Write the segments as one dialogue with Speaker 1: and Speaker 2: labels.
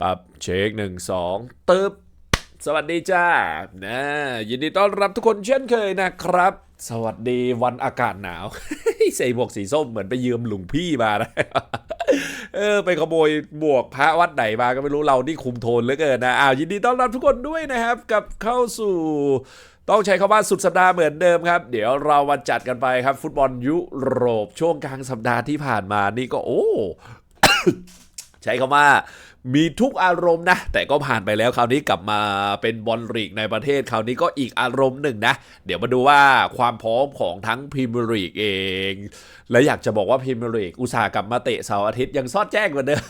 Speaker 1: ปับเช็คหนึ่งสองตึบสวัสดีจ้านะยินดีต้อนรับทุกคนเช่นเคยนะครับ สวัสดีวันอากาศหนาว ใส่หมวกสีส้มเหมือนไปยืมหลวงพี่มานะเออไปขโมยหมวกพระวัดไหนมาก็ไม่รู้เรานี่คุมโทนเหลือเกินนะอ้าวยินดีต้อนรับทุกคนด้วยนะครับ กับเข้าสู่ต้องใช้คำว่าสุดสัปดาห์เหมือนเดิมครับ เดี๋ยวเรามาจัดกันไปครับ ฟุตบอลยุโรปช่วงกลางสัปดาห์ที่ผ่านมานี่ก็โอ้ ใช้คำว่า มีทุกอารมณ์นะ แต่ก็ผ่านไปแล้วคราวนี้กลับมาเป็นบอลลีกในประเทศคราวนี้ก็อีกอารมณ์หนึ่งนะ เดี๋ยวมาดูว่าความพร้อมของทั้งพรีเมียร์ลีกเอง และอยากจะบอกว่าพรีเมียร์ลีกอุตสาหกรรมมาเตะเสาร์อาทิตย์ยังซอดแจ้งกว่าเดิม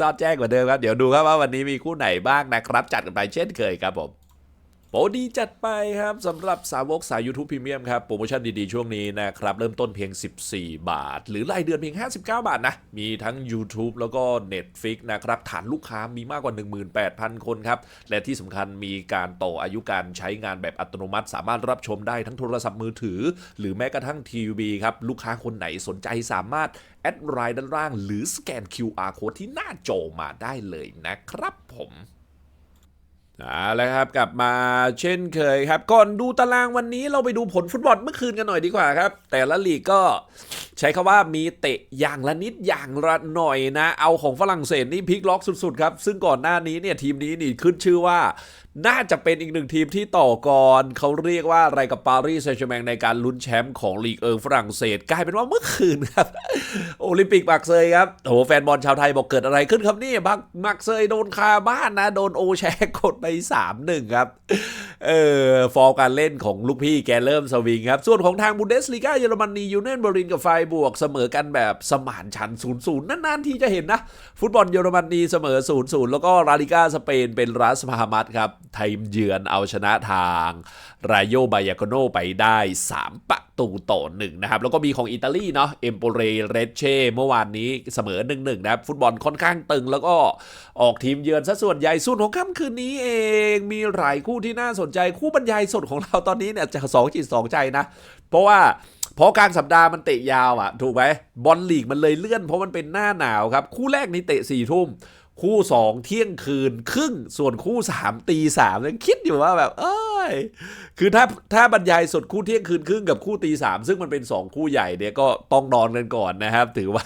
Speaker 1: ซอดแจ้งกว่าเดิมครับเดี๋ยวดูครับว่าวันนี้มีคู่ไหนบ้างนะครับ จัดกันไปเช่นเคยครับผม ปรดีจัดไปครับสำหรับสาวกสาย YouTube Premium ครับ โปรโมชั่นดีๆ ช่วงนี้นะครับ เริ่มต้นเพียง 14 บาท หรือรายเดือนเพียง 59 บาทนะ มีทั้ง YouTube แล้วก็ Netflix นะครับ ฐานลูกค้ามีมากกว่า 18,000 คนครับ และที่สำคัญมีการต่ออายุการใช้งานแบบอัตโนมัติ สามารถรับชมได้ทั้งโทรศัพท์มือถือ หรือแม้กระทั่งทีวีครับ ลูกค้าคนไหนสนใจสามารถแอดไลน์ด้านล่าง หรือสแกน QR code ที่หน้าจอมาได้เลยนะครับผม เอาละครับกลับมาเช่นเคยครับ ก่อนดูตารางวันนี้เราไปดูผลฟุตบอลเมื่อคืนกันหน่อยดีกว่าครับ แต่ละลีกก็ใช้คำว่ามีเตะอย่างละนิดอย่างละหน่อยนะ เอาของฝรั่งเศสนี่พลิกล็อกสุดๆครับ ซึ่งก่อนหน้านี้เนี่ยทีมนี้นี่ขึ้นชื่อว่า น่าจะเป็นอีกหนึ่งทีมที่ต่อกรเขาเรียกว่าอะไรกับปารีสแซงต์แชร์แมงในการลุ้นแชมป์ของลีกเอิงฝรั่งเศสกลายเป็นว่าเมื่อคืนครับ โอลิมปิกมักเซยครับโอ้โหแฟนบอลชาวไทยบอกเกิดอะไรขึ้นครับนี่บักมักเซยโดนคาบ้านนะ โดนโอแชร์กดไป3-1ครับเออฟอร์มการเล่นของลูกพี่แกเริ่มสวิงครับ ส่วนของทางบุนเดสลีกาเยอรมนียูเนียนเบอรินกับไฟบวกเสมอกันแบบสมานฉัน0ูนย์นานๆที่จะเห็นนะ ฟุตบอลเยอรมนีเสมอ0ูนย์แล้วก็ลาลิกาสเปนเป็นรัสพามัดครับ ไทยเยือนเอาชนะทางรายโยบายาโกโนไปได้ 3 ประตูต่อหนึ่งนะครับ แล้วก็มีของอิตาลีเนาะเอมโปเรเรเช่เมื่อวานนี้เสมอ1นหนึ่งนะครับ ฟุตบอลค่อนข้างตึง แล้วก็ออกทีมเยือนซะส่วนใหญ่ส่วนของค่ำคืนนี้เองมีหลายคู่ที่น่าสนใจคู่บรรยายสดของเราตอนนี้เนี่ยจะสองจิตสองใจนะ เพราะว่าเพราะกลางสัปดาห์มันเตะยาวอะถูกไหมบอลลีกมันเลยเลื่อนเพราะมันเป็นหน้าหนาวครับ คู่แรกนี่เตะสี่ทุ่ม คู่2เที่ยงคืนครึ่งส่วนคู่3ตีสามยังคิดอยู่ว่าแบบ เอ้ยคือถ้าถ้าบรรยายสดคู่เที่ยงคืนครึ่งกับคู่ตีสามซึ่งมันเป็น2คู่ใหญ่เนี่ยก็ต้องนอนกันก่อนนะครับ ถือว่า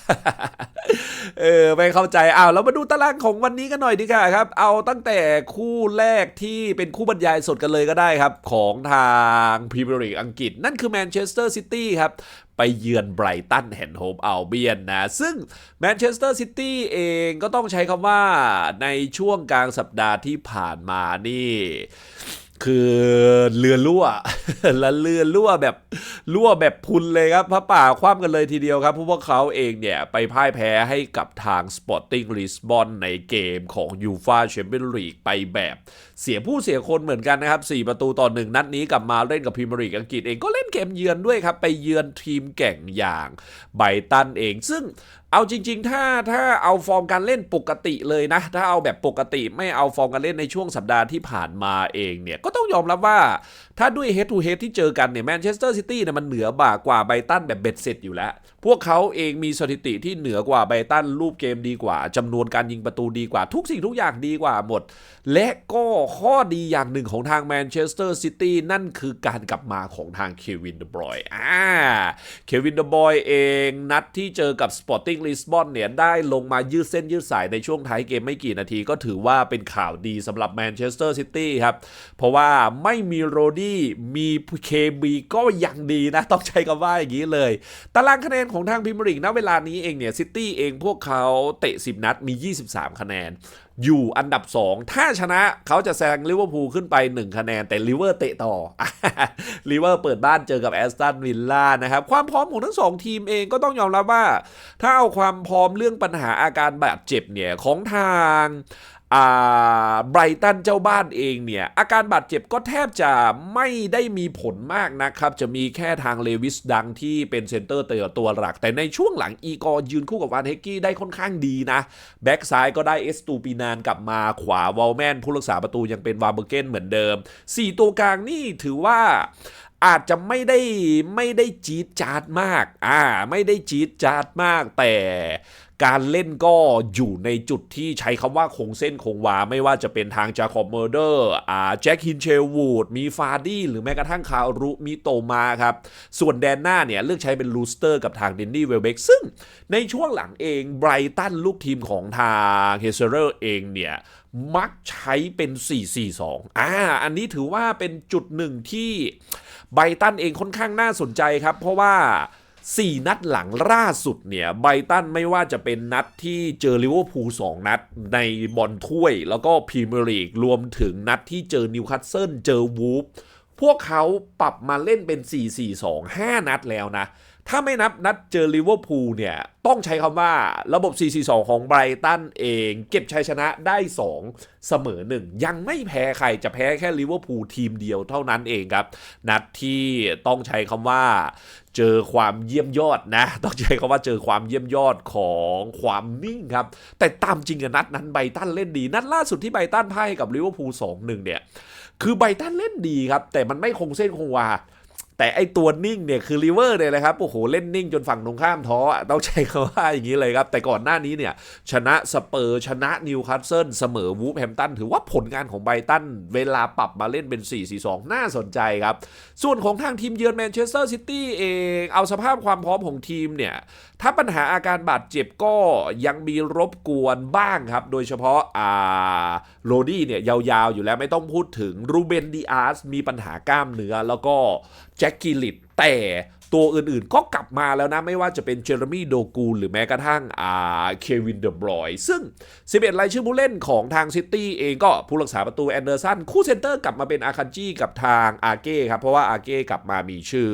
Speaker 1: เออไม่เข้าใจอ้าวเรามาดูตารางของวันนี้กันหน่อยดีกว่าครับ เอาตั้งแต่คู่แรกที่เป็นคู่บรรยายสดกันเลยก็ได้ครับ ของทางพรีเมียร์ลีกอังกฤษ นั่นคือแมนเชสเตอร์ซิตี้ครับ ไปเยือนไบรตันแฮนด์โฮมอัลเบียนนะ ซึ่งแมนเชสเตอร์ซิตี้เองก็ต้องใช้คำว่าในช่วงกลางสัปดาห์ที่ผ่านมานี่ คือเรือรั่วและเรือรั่วแบบรั่วแบบพุนเลยครับพระป่าคว่ำกันเลยทีเดียวครับ พว่าเขาเองเนี่ย ไปพ่ายแพ้ให้กับทาง Sporting Lisbon ในเกมของ u f a Champions League ไปแบบเสียผู้เสียคนเหมือนกันนะครับ 4 ประตูต่อหนึ่งนัดนี้กลับมาเล่นกับพรีเมียร์ลีกอังกฤษเองก็เล่นเกมเยือนด้วยครับ ไปเยือนทีมแก่งอย่างไบตันเอง ซึ่งเอาจริง ๆ ถ้าถ้าเอาฟอร์มการเล่นปกติเลยนะ ถ้าเอาแบบปกติไม่เอาฟอร์มการเล่นในช่วงสัปดาห์ที่ผ่านมาเองเนี่ย ก็ต้องยอมรับว่า ถ้าด้วย head to head ที่เจอกันเนี่ยแมนเชสเตอร์ซิตี้เนี่ยมันเหนือบ่ากว่าไบตันแบบเบ็ดเสร็จอยู่แล้ว พวกเขาเองมีสถิติที่เหนือกว่าไบตันรูปเกมดีกว่าจำนวนการยิงประตูดีกว่า ทุกสิ่งทุกอย่างดีกว่าหมด และก็ข้อดีอย่างหนึ่งของทางแมนเชสเตอร์ซิตี้นั่นคือการกลับมาของทางเควินเดบรอยอ่าเควินเดบรอยเองนัดที่เจอกับสปอร์ติ้งลิสบอนเนี่ยได้ลงมายืดเส้นยืดสายในช่วงท้ายเกมไม่กี่นาทีก็ถือว่าเป็นข่าวดีสำหรับแมนเชสเตอร์ซิตี้ครับเพราะว่าไม่มีโรดี้มีเคบีก็ยังดีนะ ต้องใช้คำว่าอย่างนี้เลย ตารางคะแนนของทางพิมร์ลีกณเวลานี้เองเนี่ยซิตี้เองพวกเขาเตะ 10 นัดมี 23 คะแนน อยู่อันดับ 2 ถ้าชนะเขาจะแซงลิเวอร์พูลขึ้นไป 1 คะแนน แต่ลิเวอร์เตะต่อลิเวอร์เปิดบ้านเจอกับแอสตันวิลล่านะครับ ความพร้อมของทั้งสองทีมเองก็ต้องยอมรับว่า ถ้าเอาความพร้อมเรื่องปัญหาอาการบาดเจ็บเนี่ยของทาง ไบรตันเจ้าบ้านเองเนี่ย อาการบาดเจ็บก็แทบจะไม่ได้มีผลมากนะครับ จะมีแค่ทางเลวิสดังที่เป็นเซนเตอร์เตอตัวหลัก แต่ในช่วงหลังอีกอร์ยืนคู่กับวานเฮกกี้ได้ค่อนข้างดีนะ แบ็กซ้ายก็ได้เอสตูปีนานกลับมาขวาวอลแมนผู้รักษาประตูยังเป็นวาเบอร์เกนเหมือนเดิม 4 ตัวกลางนี่ถือว่าอาจจะไม่ได้ไม่ได้จี๊ดจาดมาก อ่า ไม่ได้จี๊ดจาดมากแต่ การเล่นก็อยู่ในจุดที่ใช้คำว่าคงเส้นคงวา ไม่ว่าจะเป็นทางจาคอบเมอร์เดอร์อ่าแจ็คฮินเชลวูดมีฟาดี้หรือแม้กระทั่งคารุมิโตมาครับ ส่วนแดนหน้าเนี่ยเลือกใช้เป็นลูสเตอร์กับทางเดนนี่เวลเบกซึ่งในช่วงหลังเองไบรตันลูกทีมของทางเฮเซอร์เองเนี่ยมักใช้เป็น 4-4-2 อ่า อันนี้ถือว่าเป็นจุดหนึ่งที่ไบรตันเองค่อนข้างน่าสนใจครับ เพราะว่า 4 นัดหลังล่าสุดเนี่ยไบตันไม่ว่าจะเป็นนัดที่เจอลิเวอร์พูล2นัดในบอลถ้วย แล้วก็พรีเมียร์ลีกรวมถึงนัดที่เจอนิวคาสเซิลเจอวูฟพวกเขาปรับมาเล่นเป็น 4-4-2 5 นัดแล้วนะ ถ้าไม่นับนัดเจอลิเวอร์พูลเนี่ย ต้องใช้คำว่าระบบ 4-4-2 ของไบรตันเอง เก็บชัยชนะได้ 2 เสมอ 1 ยังไม่แพ้ใครจะแพ้แค่ลิเวอร์พูลทีมเดียวเท่านั้นเองครับ นัดที่ต้องใช้คำว่าเจอความเยี่ยมยอดนะ ต้องใช้คำว่าเจอความเยี่ยมยอดของความนิ่งครับ แต่ตามจริงอะนัดนั้นไบรตันเล่นดี นัดล่าสุดที่ไบรตันพ่ายกับลิเวอร์พูล2-1เนี่ย คือไบรตันเล่นดีครับ แต่มันไม่คงเส้นคงวา แต่ไอตัวนิ่งเนี่ยคือริเวอร์เนี่ยเลยครับโอ้โหเล่นนิ่งจนฝั่งตรงข้ามท้อต้องใช้คำว่าอย่างนี้เลยครับ แต่ก่อนหน้านี้เนี่ย ชนะสเปอร์ชนะนิวคาสเซิลเสมอวูฟแฮมตันถือว่าผลงานของไบตัน เวลาปรับมาเล่นเป็น 4-4-2 น่าสนใจครับ ส่วนของทางทีมเยือนแมนเชสเตอร์ซิตี้เองเอาสภาพความพร้อมของทีมเนี่ย ถ้าปัญหาอาการบาดเจ็บก็ยังมีรบกวนบ้างครับ โดยเฉพาะอ่าโรดี้เนี่ยยาวๆอยู่แล้วไม่ต้องพูดถึงรูเบนดีอาร์สมีปัญหากล้ามเนื้อแล้วก็แจ็คกิลิตแต่ตัวอื่นๆก็กลับมาแล้วนะ ไม่ว่าจะเป็นเจอร์มี่โดกูลหรือแม้กระทั่งอ่าเควินเดอบรอยซึ่ง 11 รายชื่อผู้เล่นของทางซิตี้เองก็ผู้รักษาประตูแอนเดอร์สันคู่เซนเตอร์กลับมาเป็นอาคันจีกับทางอาเก้ครับ เพราะว่าอาเก้กลับมามีชื่อ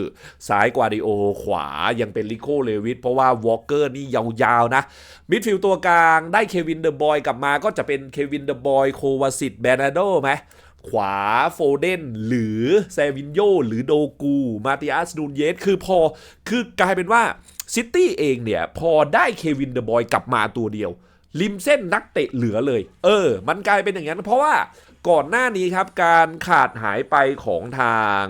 Speaker 1: ซ้ายกวาดิโอ ขวายังเป็นลิโคเลวิทเพราะว่าวอลเกอร์นี่ยาวๆนะ มิดฟิลด์ตัวกลางได้เควินเดอบอยกลับมาก็จะเป็นเควินเดอบอยโควาสิตแบนาโดไหม ขวาโฟเดนหรือแซวินโยหรือโดกู มาติอัสนูนเยส คือพอคือกลายเป็นว่าซิตี้เองเนี่ย พอได้เควินเดอะบอยกลับมาตัวเดียว ริมเส้นนักเตะเหลือเลย เออ มันกลายเป็นอย่างนั้น เพราะว่าก่อนหน้านี้ครับ การขาดหายไปของทาง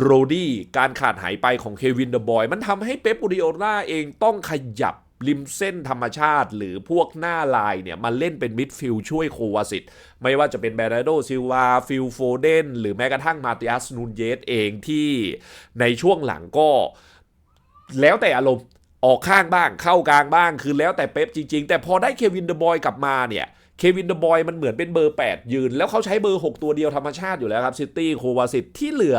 Speaker 1: โรดี้การขาดหายไปของเควินเดอะบอยมันทำให้เป๊ปปูริโอล่าเองต้องขยับ ริมเส้นธรรมชาติ หรือพวกหน้าลายเนี่ยมาเล่นเป็นมิดฟิลช่วยโควาสิตไม่ว่าจะเป็นแบรนโดซิลวาฟิลโฟเดนหรือแม้กระทั่งมาติอัสนูนเยสเองที่ในช่วงหลังก็ แล้วแต่อารมณ์ออกข้างบ้างเข้ากลางบ้างคือแล้วแต่เป๊ปจริง ๆ แต่พอได้เควินเดอะบอยกลับมาเนี่ยเควินเดอะบอยมันเหมือนเป็นเบอร์ 8 ยืน แล้วเขาใช้เบอร์ 6 ตัวเดียวธรรมชาติอยู่แล้วครับซิตี้โควาสิตที่เหลือ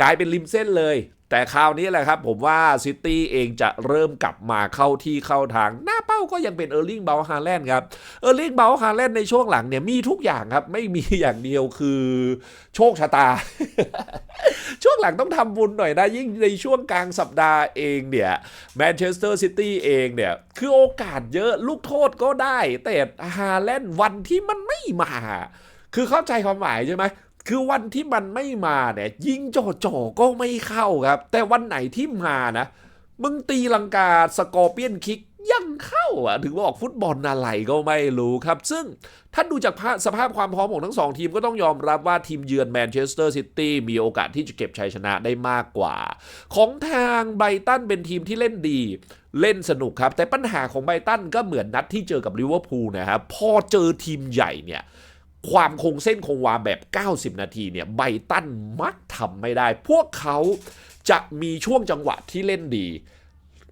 Speaker 1: กลายเป็นริมเส้นเลย แต่คราวนี้แหละครับ ผมว่าซิตี้เองจะเริ่มกลับมาเข้าที่เข้าทาง หน้าเป้าก็ยังเป็นเออร์ลิงเบลฮาแลนด์ครับเออร์ลิงเบลฮาแลนด์ในช่วงหลังเนี่ยมีทุกอย่างครับ ไม่มีอย่างเดียวคือโชคชะตา ช่วงหลังต้องทำบุญหน่อยนะ ยิ่งในช่วงกลางสัปดาห์เองเนี่ยแมนเชสเตอร์ซิตี้เองเนี่ย คือโอกาสเยอะลูกโทษก็ได้ แต่ฮาแลนด์วันที่มันไม่มาคือเข้าใจความหมายใช่ไหม คือวันที่มันไม่มาเนี่ยยิงจ่อๆก็ไม่เข้าครับ แต่วันไหนที่มานะ มึงตีลังกาสกอร์เปียนคิกยังเข้าอะ ถึงบอกฟุตบอลอะไรก็ไม่รู้ครับ ซึ่งถ้าดูจากภาสภาพความพร้อมของทั้งสองทีมก็ต้องยอมรับว่าทีมเยือนแมนเชสเตอร์ซิตี้มีโอกาสที่จะเก็บชัยชนะได้มากกว่า ของทางไบตันเป็นทีมที่เล่นดีเล่นสนุกครับ แต่ปัญหาของไบตันก็เหมือนนัดที่เจอกับลิเวอร์พูลนะครับ พอเจอทีมใหญ่เนี่ย ความคงเส้นคงวาแบบ 90 นาทีเนี่ยไบตันมักทำไม่ได้ พวกเขาจะมีช่วงจังหวะที่เล่นดี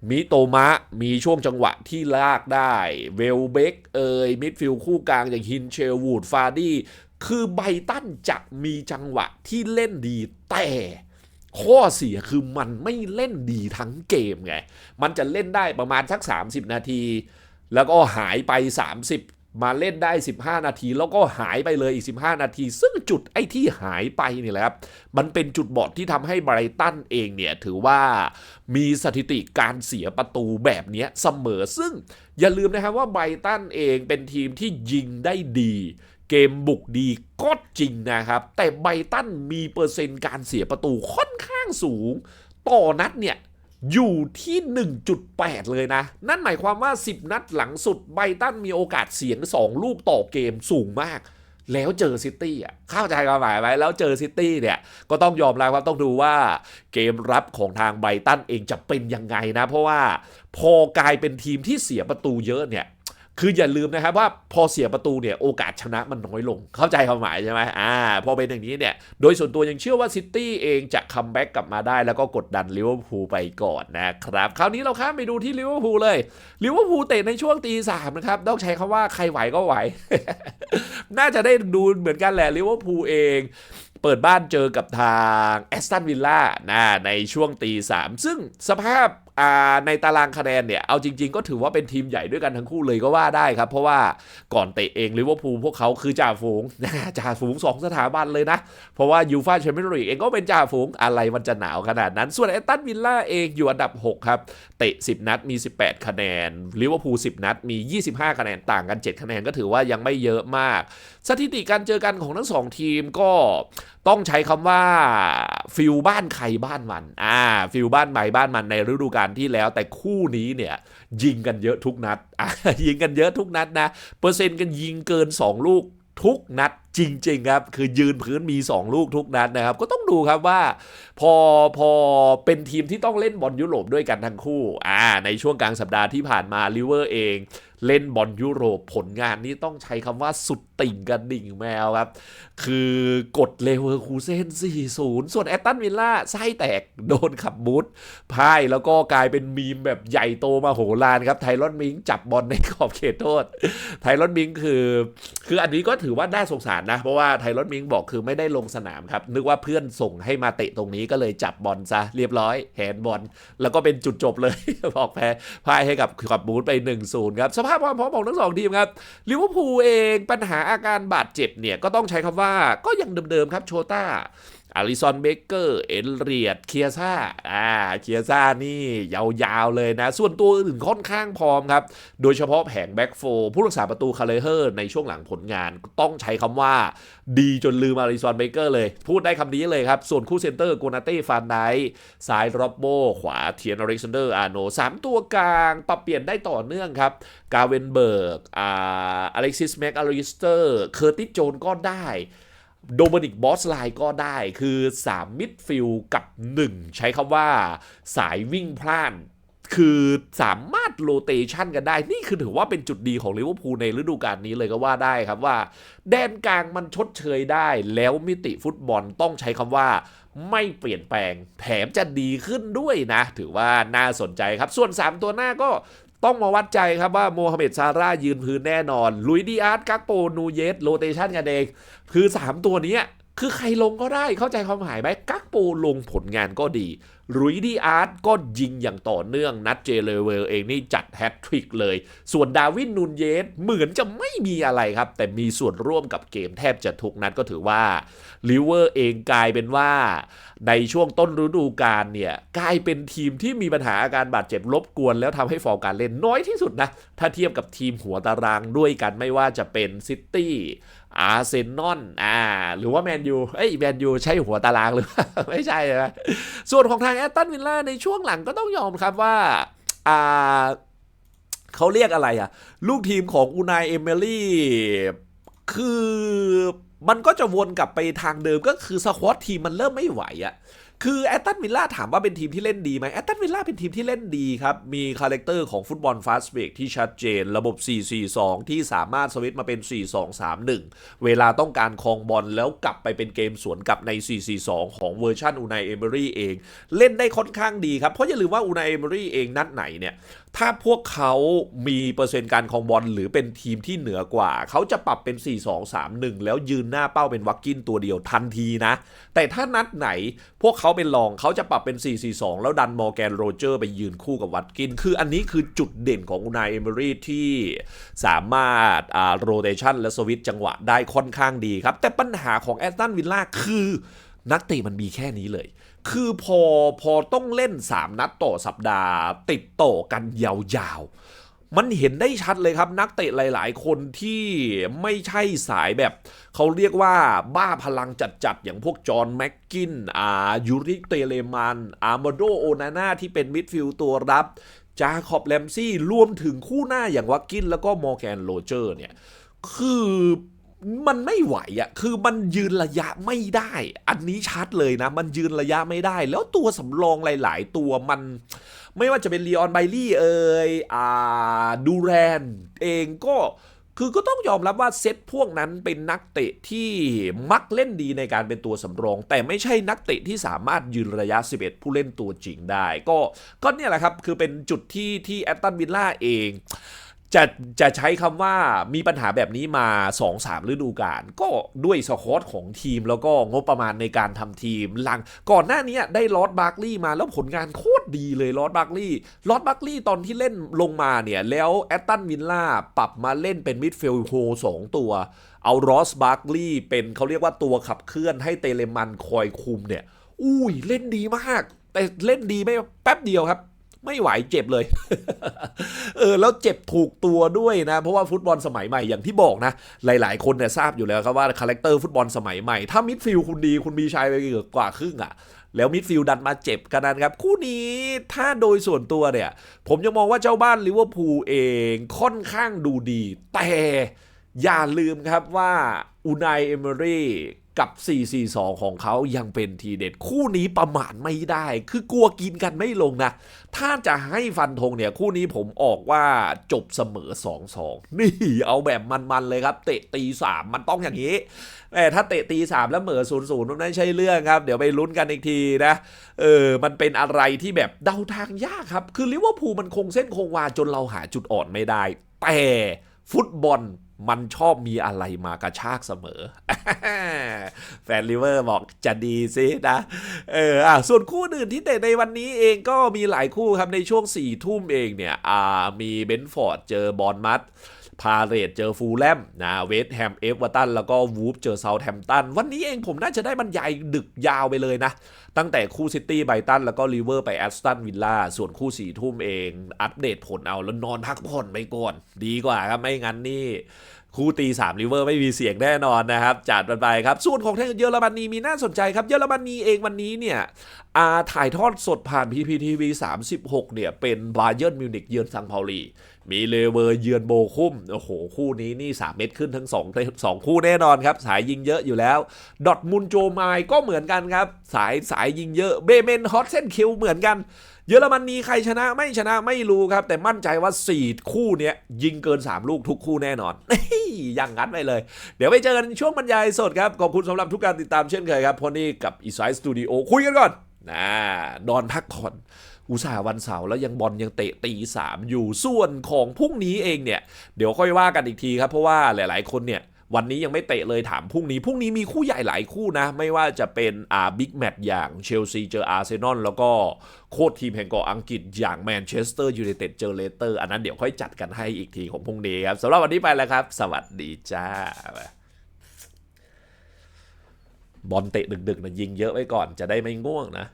Speaker 1: มิโตมะ มีช่วงจังหวะที่ลากได้ เวลเบกเอยมิดฟิลคู่กลางอย่างฮินเชลวูดฟาดี้คือไบตันจะมีจังหวะที่เล่นดีแต่ข้อเสียคือมันไม่เล่นดีทั้งเกมไง มันจะเล่นได้ประมาณสัก 30 นาที แล้วก็หายไป 30 มาเล่นได้ 15 นาที แล้วก็หายไปเลยอีก 15 นาที ซึ่งจุดไอ้ที่หายไปนี่แหละครับ มันเป็นจุดบอดที่ทำให้ไบรตันเองเนี่ยถือว่ามีสถิติการเสียประตูแบบนี้เสมอ ซึ่งอย่าลืมนะครับว่าไบรตันเองเป็นทีมที่ยิงได้ดี เกมบุกดีก็จริงนะครับ แต่ไบรตันมีเปอร์เซ็นต์การเสียประตูค่อนข้างสูง ต่อนัดเนี่ย อยู่ที่ 1.8 เลยนะ นั่นหมายความว่า 10 นัดหลังสุดไบตันมีโอกาสเสียง 2 ลูกต่อเกมสูงมาก แล้วเจอซิตี้อะเข้าใจความหมายไหมแล้วเจอซิตี้เนี่ย ก็ต้องยอมรับว่าต้องดูว่าเกมรับของทางไบตันเองจะเป็นยังไงนะ เพราะว่าพอกลายเป็นทีมที่เสียประตูเยอะเนี่ย คืออย่าลืมนะครับว่าพอเสียประตูเนี่ยโอกาสชนะมันน้อยลง เข้าใจความหมายใช่ไหมอ่าพอเป็นอย่างนี้เนี่ยโดยส่วนตัวยังเชื่อว่าซิตี้เองจะคัมแบ็กกลับมาได้แล้วก็กดดันลิเวอร์พูลไปก่อนนะครับ คราวนี้เราข้ามไปดูที่ลิเวอร์พูลเลยลิเวอร์พูลเตะในช่วงตีสามนะครับต้องใช้คำว่าใครไหวก็ไหว น่าจะได้ดูเหมือนกันแหละลิเวอร์พูลเองเปิดบ้านเจอกับทางแอสตันวิลล่านะในช่วงตีสามซึ่งสภาพ ในตารางคะแนนเนี่ย เอาจริง ๆ ก็ถือว่าเป็นทีมใหญ่ด้วยกันทั้งคู่เลยก็ว่าได้ครับ เพราะว่าก่อนเตะเองลิเวอร์พูลพวกเขาคือจ่าฝูงจ่าฝูงสองสถาบันเลยนะ เพราะว่ายูฟาแชมเปี้ยนส์ลีกเองก็เป็นจ่าฝูงอะไรมันจะหนาวขนาดนั้น ส่วนแอตันวิลล่าเองอยู่อันดับ 6 ครับ เตะ 10 นัดมี 18 คะแนนลิเวอร์พูล10 นัดมี 25 คะแนนต่างกัน 7 คะแนนก็ถือว่ายังไม่เยอะมากสถิติการเจอกันของทั้งสองทีมก็ต้องใช้คำว่าฟิลบ้านใครบ้านมันอ่าฟิลบ้านใหม่บ้านมันในฤดูกาลที่แล้ว แต่คู่นี้เนี่ยยิงกันเยอะทุกนัดอะยิงกันเยอะทุกนัดนะ เปอร์เซ็นต์กันยิงเกิน 2 ลูกทุกนัด จริงๆครับคือยืนพื้นมี 2 ลูกทุกนัดนะครับ ก็ต้องดูครับว่า พอพอเป็นทีมที่ต้องเล่นบอลยุโรปด้วยกันทั้งคู่อ่าในช่วงกลางสัปดาห์ที่ผ่านมาลิเวอร์เองเล่นบอลยุโรปผลงานนี่ต้องใช้คำว่าสุดติ่งกันดิ่งแมวครับ คือกดเลเวอร์คูเซน 4-0 ส่วนแอตตันวิลล่าไส้แตกโดนขับบูทพ่ายแล้วก็กลายเป็นมีมแบบใหญ่โตมาโหฬารครับ ไทรอนมิงจับบอลในขอบเขตโทษ ไทรอนมิงคือ คืออันนี้ก็ถือว่าน่าสงสารนะ เพราะว่าไทยรถมิงบอกคือไม่ได้ลงสนามครับ นึกว่าเพื่อนส่งให้มาเตะตรงนี้ก็เลยจับบอลซะเรียบร้อยแฮนบอล แล้วก็เป็นจุดจบเลย บอกแพ้พ่ายให้กับขับบูธไป1-0ครับ สภาพความพร้อมของทั้งสองทีมครับลิเวอร์พูลเองปัญหาอาการบาดเจ็บเนี่ยก็ต้องใช้คำว่าก็ยังเดิมๆครับโชต้า อาริซอนเบเกอร์ เอลเรียด เคียซ่า อ่า เคียซ่านี่ยาวๆเลยนะ ส่วนตัวอื่นค่อนข้างพร้อมครับ โดยเฉพาะแผงแบ็กโฟผู้รักษาประตูคาเลเฮอร์ในช่วงหลังผลงานต้องใช้คำว่า ดีจนลืมอาริซอนเบเกอร์เลย พูดได้คำนี้เลยครับ ส่วนคู่เซนเตอร์โกนาเต้ฟานไดซ้ายร็อบโบ ขวาเทียนอเล็กซานเดอร์อาโนสามตัวกลาง ปรับเปลี่ยนได้ต่อเนื่องครับ กาเวนเบิร์ก อ่า อเล็กซิสแม็กอลิสเตอร์ เคอร์ติสโจนก็ได้ โดมินิกบอสไลน์ก็ได้คือ 3 มิดฟิลกับ 1 ใช้คำว่าสายวิ่งพล่าน คือสามารถโรเตชันกันได้ นี่คือถือว่าเป็นจุดดีของลิเวอร์พูลในฤดูกาลนี้เลยก็ว่าได้ครับว่า แดนกลางมันชดเชยได้ แล้วมิติฟุตบอลต้องใช้คำว่าไม่เปลี่ยนแปลง แถมจะดีขึ้นด้วยนะ ถือว่าน่าสนใจครับ ส่วน 3 ตัวหน้าก็ ต้องมาวัดใจครับว่าโมฮัมเหม็ดซาร่ายืนพื้นแน่นอน ลุยดีอาร์ตกักโปนูเยสโรเตชันกันเอง คือ 3 ตัวนี้ คือใครลงก็ได้เข้าใจความหมายไหมกักโปลงผลงานก็ดีลุยดีอาร์ตก็ยิงอย่างต่อเนื่อง นัดเจเลเวลเองนี่จัดแฮตทริกเลย ส่วนดาวินนูนเยสเหมือนจะไม่มีอะไรครับ แต่มีส่วนร่วมกับเกมแทบจะทุกนัดก็ถือว่าลิเวอร์เองกลายเป็นว่า ในช่วงต้นฤดูกาลเนี่ย กลายเป็นทีมที่มีปัญหาอาการบาดเจ็บรบกวน แล้วทำให้ฟอร์การเล่นน้อยที่สุดนะ ถ้าเทียบกับทีมหัวตารางด้วยกันไม่ว่าจะเป็นซิตี้ อาร์เซนอลอ่า หรือว่าแมนยู เอ้ย แมนยูใช่หัวตารางหรือเปล่าไม่ใช่ไหมส่วนของทางแอตตันวิลล่าในช่วงหลังก็ต้องยอมครับว่า อ่าเขาเรียกอะไรอะลูกทีมของอูนายเอเมลี่คือมันก็จะวนกลับไปทางเดิมก็คือสควอตทีมมันเริ่มไม่ไหวอะ คือแอตตันวิลล่าถามว่าเป็นทีมที่เล่นดีไหมแอตตันวิลล่าเป็นทีมที่เล่นดีครับ มีคาแรคเตอร์ของฟุตบอลฟาสเบรกที่ชัดเจน ระบบ 4-4-2 ที่สามารถสวิตช์มาเป็น 4-2-3-1 เวลาต้องการครองบอลแล้วกลับไปเป็นเกมสวนกลับใน 4-4-2 ของเวอร์ชันอูนายเอเมอรี่เอง เล่นได้ค่อนข้างดีครับ เพราะอย่าลืมว่าอูนายเอเมอรี่เองนัดไหนเนี่ย ถ้าพวกเขามีเปอร์เซ็นต์การคองบอลหรือเป็นทีมที่เหนือกว่า เขาจะปรับเป็น 4-2-3-1 แล้วยืนหน้าเป้าเป็นวักกินตัวเดียวทันทีนะ แต่ถ้านัดไหนพวกเขาเป็นรองเขาจะปรับเป็น 4-4-2 แล้วดันมอร์แกนโรเจอร์ไปยืนคู่กับวัตกิน คืออันนี้คือจุดเด่นของอูนายเอเมรี่ที่สามารถอ่าโรเตชันและสวิตจังหวะได้ค่อนข้างดีครับ แต่ปัญหาของแอสตันวิลล่าคือนักเตะมันมีแค่นี้เลย คือพอพอต้องเล่น 3 นัดต่อสัปดาห์ ติดต่อกันยาวๆ มันเห็นได้ชัดเลยครับ นักเตะหลาย ๆ คนที่ไม่ใช่สายแบบ เขาเรียกว่าบ้าพลังจัด ๆ อย่างพวกจอห์นแม็กกินอายูริเตเลมันอาร์มาโดโอนาน่าที่เป็นมิดฟิลด์ตัวรับจาคอบแลมซี่รวมถึงคู่หน้าอย่างวักกินแล้วก็มอร์แกนโรเจอร์เนี่ย คือ มันไม่ไหวอะ่ะ คือมันยืนระยะไม่ได้ อันนี้ชัดเลยนะ มันยืนระยะไม่ได้ แล้วตัวสำรองหลาย ๆ ตัวมัน ไม่ว่าจะเป็นลีออนไบลี่เอ่ยอ่าดูแรนเองก็คือก็ต้องยอมรับว่าเซตพวกนั้นเป็นนักเตะที่มักเล่นดีในการเป็นตัวสำรอง แต่ไม่ใช่นักเตะที่สามารถยืนระยะ 11 ผู้เล่นตัวจริงได้ ก็ก็เนี่ยแหละครับ คือเป็นจุดที่ที่แอตตันวิลล่าเอง จะจะใช้คำว่ามีปัญหาแบบนี้มา 2-3 ฤดูกาลก็ด้วยสควอตของทีมแล้วก็งบประมาณในการทำทีม หลังก่อนหน้านี้ได้ลอสบาร์กลีย์มาแล้วผลงานโคตรดีเลยลอสบาร์กลีย์ลอสบาร์กลีย์ตอนที่เล่นลงมาเนี่ย แล้วแอตตันวิลล่าปรับมาเล่นเป็นมิดฟิลด์โฮสองตัว เอารอสบาร์กลีย์เป็นเขาเรียกว่าตัวขับเคลื่อนให้เตเลมันคอยคุมเนี่ย อุ้ยเล่นดีมาก แต่เล่นดีไม่แป๊บเดียวครับ ไม่ไหวเจ็บเลย เออแล้วเจ็บถูกตัวด้วยนะ เพราะว่าฟุตบอลสมัยใหม่อย่างที่บอกนะ หลายๆ คนเนี่ยทราบอยู่แล้วครับว่าคาแรคเตอร์ฟุตบอลสมัยใหม่ ถ้ามิดฟิลด์คุณดีคุณมีชัยไปเกือบกว่าครึ่งอะ่ะแล้วมิดฟิลด์ดันมาเจ็บกันนั้นครับ คู่นี้ถ้าโดยส่วนตัวเนี่ย ผมยังมองว่าเจ้าบ้านลิเวอร์พูลเองค่อนข้างดูดี แต่อย่าลืมครับว่าอูนายเอเมอรี่ กับ 4-4-2 ของเขายังเป็นทีเด็ด คู่นี้ประมาทไม่ได้ คือกลัวกินกันไม่ลงนะ ถ้าจะให้ฟันธงเนี่ย คู่นี้ผมออกว่าจบเสมอ 2-2 นี่เอาแบบมันๆเลยครับ เตะตี 3 มันต้องอย่างนี้แต่ถ้าเตะตี3แล้วเหมือ0 0มันไม่ใช่เรื่องครับ เดี๋ยวไปลุ้นกันอีกทีนะ เออ มันเป็นอะไรที่แบบเดาทางยากครับ คือลิเวอร์พูลมันคงเส้นคงวาจนเราหาจุดอ่อนไม่ได้ แต่ฟุตบอล มันชอบมีอะไรมากระชากเสมอ แฟนลิเวอร์บอกจะดีสินะ เอออะส่วนคู่อื่นที่เตะในวันนี้เองก็มีหลายคู่ครับ ในช่วง4ี่ทุ่มเองเนี่ย อ่า มีเบนฟอร์ดเจอบอลมัด พาเรตเจอฟูลแลมนะเวสต์แฮมเอฟเวอร์ตันแล้วก็วูฟเจอเซาแฮมตันวันนี้เองผมน่าจะได้บรรยายดึกยาวไปเลยนะ ตั้งแต่คู่ซิตี้ไบตันแล้วก็ลิเวอร์ไปแอสตันวิลล่าส่วนคู่สี่ทุ่มเอง อัปเดตผลเอาแล้วนอนพักผ่อนไปก่อน ดีกว่าครับไม่งั้นนี่ คู่ตี3ลิเวอร์ไม่มีเสียงแน่นอนนะครับจัดไปครับ ส่วนของทางเยอรมนีมีน่าสนใจครับ เยอรมนีเองวันนี้เนี่ยอาถ่ายทอดสดผ่าน PPTV 36 เนี่ย เป็นบาเยิร์นมิวนิกเยือนซังเปาลี มีเลเวอร์เยือนโบคุมโอ้โห คู่นี้นี่ 3 เม็ดขึ้นทั้ง2 2คู่แน่นอนครับ สายยิงเยอะอยู่แล้ว ดอทมุนโจไมายก็เหมือนกันครับ สายสายยิงเยอะเบเมนฮอตเซนคิวเหมือนกัน เยอรมนนีใครชนะไม่ชนะไม่รู้ครับ แต่มั่นใจว่า 4 คู่เนี้ยยิงเกิน 3 ลูกทุกคู่แน่นอนอย่างงั้นไปเลย เดี๋ยวไปเจอกันช่วงบรรยายสดครับ ขอบคุณสำหรับทุกการติดตามเช่นเคยครับพอนี่กับอี i ซ e สตูดิโอคุยกันก่อนนะนอนพักผ่อนอุตส่าห์วันเสาร์แล้วยังบอลยังเตะตีสามอยู่ส่วนของพรุ่งนี้เองเนี่ย เดี๋ยวค่อยว่ากันอีกทีครับเพราะว่าหลาย ๆ คนเนี่ย วันนี้ยังไม่เตะเลยถามพรุ่งนี้ พรุ่งนี้มีคู่ใหญ่หลายคู่นะ ไม่ว่าจะเป็นอ่าบิ๊กแมตช์อย่างเชลซีเจออาร์เซนอลแล้วก็โค้ชทีมแห่งเกาะอังกฤษอย่างแมนเชสเตอร์ยูไนเต็ดเจอเลสเตอร์อันนั้นเดี๋ยวค่อยจัดกันให้อีกทีของพรุ่งนี้ครับสำหรับวันนี้ไปแล้วครับ สวัสดีจ้าบอลเตะดึกๆนะยิงเยอะไว้ก่อนจะได้ไม่ง่วงนะ